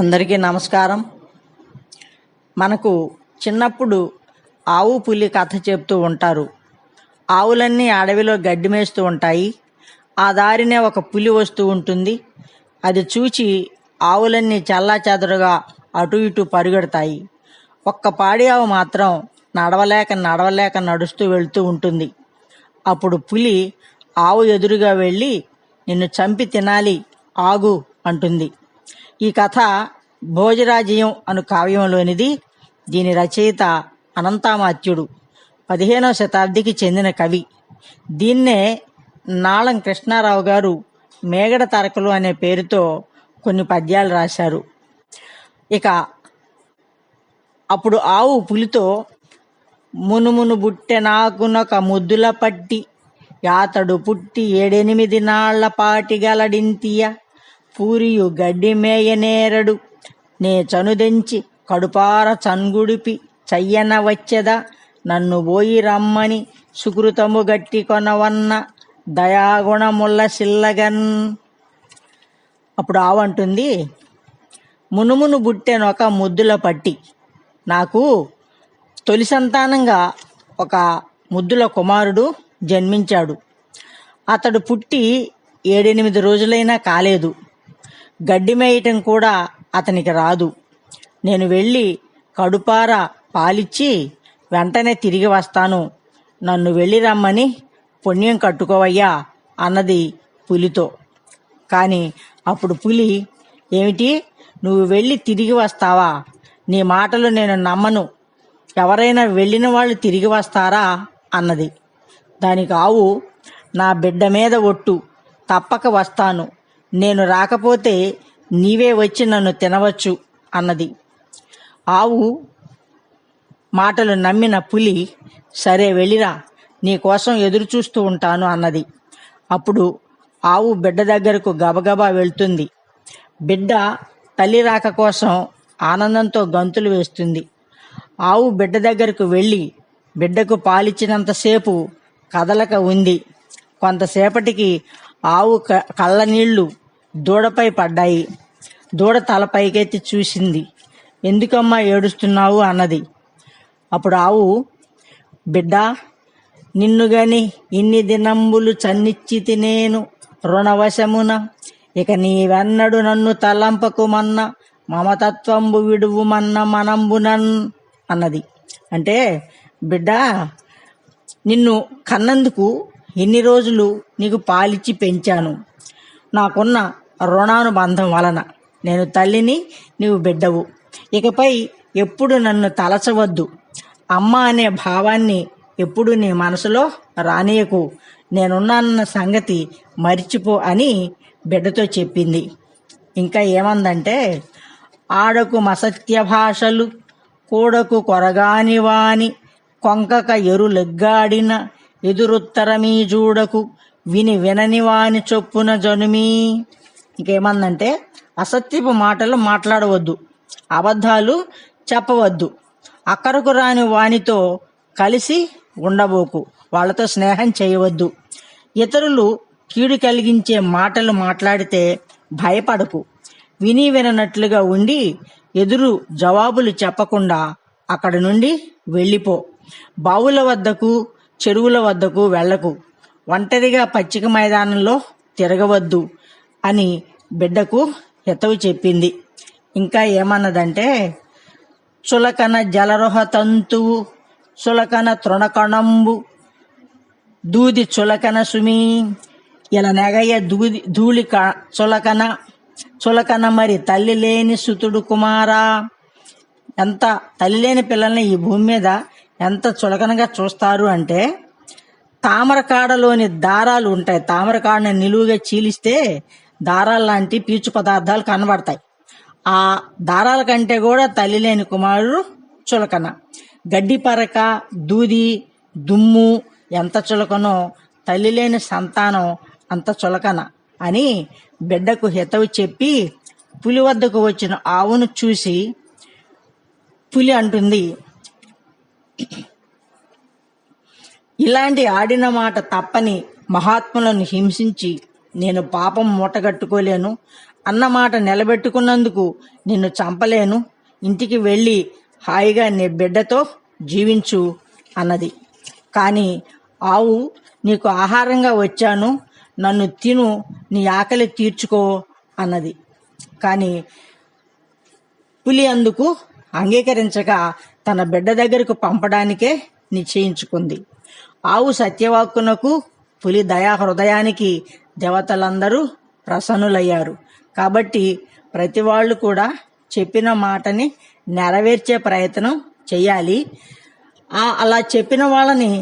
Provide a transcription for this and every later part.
అందరికీ నమస్కారం. మనకు చిన్నప్పుడు ఆవు పులి కథ చెప్తూ ఉంటారు. ఆవులన్నీ అడవిలో గడ్డి మేస్తూ ఉంటాయి. ఆ దారినే ఒక పులి వస్తూ ఉంటుంది. అది చూచి ఆవులన్నీ చల్లాచెదరుగా అటు ఇటు పరుగెడతాయి. ఒక్క పాడి ఆవు మాత్రం నడవలేక నడవలేక నడుస్తూ వెళ్తూ ఉంటుంది. అప్పుడు పులి ఆవు ఎదురుగా వెళ్ళి నిన్ను చంపి తినాలి ఆగు అంటుంది. ఈ కథ భోజరాజ్యం అను కావ్యంలోనిది దీని రచయిత అనంతామాత్యుడు. పదిహేనవ శతాబ్దికి చెందిన కవి. దీన్నే నాళం కృష్ణారావు గారు మేగడ తరకలు అనే పేరుతో కొన్ని పద్యాలు రాశారు. ఇక అప్పుడు ఆవు పులితో మునుమును బుట్టె నాకునొక ముద్దుల పట్టి యాతడు పుట్టి ఏడెనిమిది నాళ్ళ పాటి గలడింతియ. పూరియు గడ్డి మేయనేరడు. నే చనుదెంచి కడుపార చన్గుడిపి చయ్యన వచ్చెదా. నన్ను పోయి రమ్మని సుకృతము గట్టి కొనవన్న దయాగుణముల్ల సిల్లగన్ అప్పుడు ఆవంటుంది మునుమును బుట్టెనొక ముద్దుల పట్టి. నాకు తొలి సంతానంగా ఒక ముద్దుల కుమారుడు జన్మించాడు. అతడు పుట్టి ఏడెనిమిది రోజులైనా కాలేదు. గడ్డి మేయటం కూడా అతనికి రాదు. నేను వెళ్ళి కడుపార పాలిచ్చి వెంటనే తిరిగి వస్తాను. నన్ను వెళ్ళి రమ్మని పుణ్యం కట్టుకోవయ్యా అన్నది పులితో. కానీ అప్పుడు పులి ఏమిటి? నువ్వు వెళ్ళి తిరిగి వస్తావా? నీ మాటలు నేను నమ్మను. ఎవరైనా వెళ్ళిన వాళ్ళు తిరిగి వస్తారా? అన్నది. దానికి ఆవు నా బిడ్డ మీద ఒట్టు. తప్పక వస్తాను. నేను రాకపోతే నీవే వచ్చి నన్ను తినవచ్చు అన్నది. ఆవు మాటలు నమ్మిన పులి సరే వెళ్ళిరా నీకోసం ఎదురు చూస్తూ ఉంటాను అన్నది. అప్పుడు ఆవు బిడ్డ దగ్గరకు గబగబా వెళ్తుంది. బిడ్డ తల్లి రాక కోసం ఆనందంతో గంతులు వేస్తుంది. ఆవు బిడ్డ దగ్గరకు వెళ్ళి బిడ్డకు పాలిచ్చినంతసేపు కదలక ఉంది. కొంతసేపటికి ఆవు క- కళ్ళ నీళ్ళు దూడపై పడ్డాయి. దూడ తల పైకెత్తి చూసింది. ఎందుకమ్మా ఏడుస్తున్నావు? అన్నది. అప్పుడు ఆవు బిడ్డ నిన్ను గని ఇన్ని దినంబులు చన్నిచ్చి నేను రుణవశమున. ఇక నీవెన్నడు నన్ను తలంపకుమన్న మమతత్వంబు విడువుమన్న మనంబునన్ అన్నది. అంటే బిడ్డ నిన్ను కన్నందుకు ఎన్ని రోజులు నీకు పాలిచ్చి పెంచాను. నాకున్న రుణానుబంధం వలన. నేను తల్లిని నీవు బిడ్డవు. ఇకపై ఎప్పుడు నన్ను తలచవద్దు. అమ్మ అనే భావాన్ని ఎప్పుడు నీ మనసులో రానియకు. నేనున్నానన్న సంగతి మరిచిపో అని బిడ్డతో చెప్పింది. ఇంకా ఏమందంటే ఆడకు మసత్య భాషలు కూడకు కొరగాని వాని కొంకక ఎరులెగ్గాడిన ఎదురుత్తరమీ చూడకు విని వినని వాని చొప్పున జనుమీ. ఇంకేమందంటే అసత్యపు మాటలు మాట్లాడవద్దు అబద్ధాలు చెప్పవద్దు. అక్కరకు రాని వానితో కలిసి ఉండబోకు వాళ్ళతో స్నేహం చేయవద్దు. ఇతరులు కీడు కలిగించే మాటలు మాట్లాడితే భయపడకు. విని విననట్లుగా ఉండి ఎదురు జవాబులు చెప్పకుండా అక్కడ నుండి వెళ్ళిపో. బావుల వద్దకు చెరువుల వద్దకు వెళ్ళకు. ఒంటరిగా పచ్చిక మైదానంలో తిరగవద్దు. అని బిడ్డకు హితవు చెప్పింది. ఇంకా ఏమన్నదంటే చులకన జలరోహ తంతువు చులకన తృణకణంబు దూది చులకన సుమి ఇలా నెగయ్య దూది ధూళి చులకన చులకన మరి తల్లి లేని సుతుడు కుమారా ఎంత తల్లి లేని పిల్లల్ని ఈ భూమి మీద ఎంత చులకనగా చూస్తారు అంటే తామరకాడలోని దారాలు ఉంటాయి. తామరకాడని నిలువుగా చీలిస్తే దారాలు లాంటి పీచు పదార్థాలు కనబడతాయి. ఆ దారాల కంటే కూడా తల్లి లేని కుమారుడు చులకన. గడ్డి పరక దూది దుమ్ము ఎంత చులకనో తల్లి లేని సంతానం అంత చులకన అని బిడ్డకు హితవు చెప్పి పులి వద్దకు వచ్చిన ఆవును చూసి పులి అంటుంది ఇలాంటి ఆడిన మాట తప్పని మహాత్ములను హింసించి నేను పాపం మూటగట్టుకోలేను. అన్నమాట నిలబెట్టుకున్నందుకు నిన్ను చంపలేను. ఇంటికి వెళ్ళి హాయిగా నీ బిడ్డతో జీవించు అన్నది. కానీ ఆవు నీకు ఆహారంగా వచ్చాను. నన్ను తిను నీ ఆకలి తీర్చుకో అన్నది. కానీ పులి అందుకు అంగీకరించక తన బిడ్డ దగ్గరకు పంపడానికే నిశ్చయించుకుంది. ఆవు సత్యవాక్కునకు పులి దయా హృదయానికి దేవతలందరూ ప్రసన్నులయ్యారు. కాబట్టి ప్రతి వాళ్ళు కూడా చెప్పిన మాటని నెరవేర్చే ప్రయత్నం చేయాలి. అలా చెప్పిన వాళ్ళని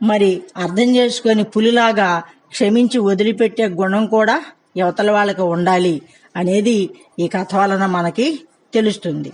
మరి అర్థం చేసుకొని పులిలాగా క్షమించి వదిలిపెట్టే గుణం కూడా యువతల వాళ్ళకి ఉండాలి అనేది ఈ కథ వలన మనకి తెలుస్తుంది.